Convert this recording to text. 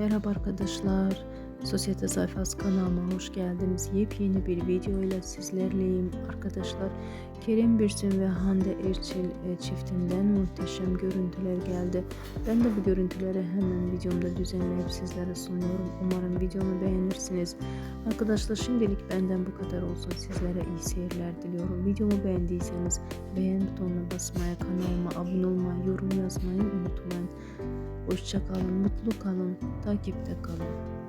Merhaba arkadaşlar. Sosyete Sayfası kanalıma hoş geldiniz. Yepyeni bir video ile sizlerleyim arkadaşlar. Kerem Bürsin ve Hande Erçel e, çiftinden muhteşem görüntüler geldi. Ben de bu görüntüleri hemen videomda düzenleyip sizlere sunuyorum. Umarım videomu beğenirsiniz. Arkadaşlar şimdilik benden bu kadar olsun. Sizlere iyi seyirler diliyorum. Videomu beğendiyseniz beğen butonuna basmaya, kanalıma abone olmayı, yorum yazmayı unutmayın. Hoşça kalın, mutlu kalın, takipte kalın.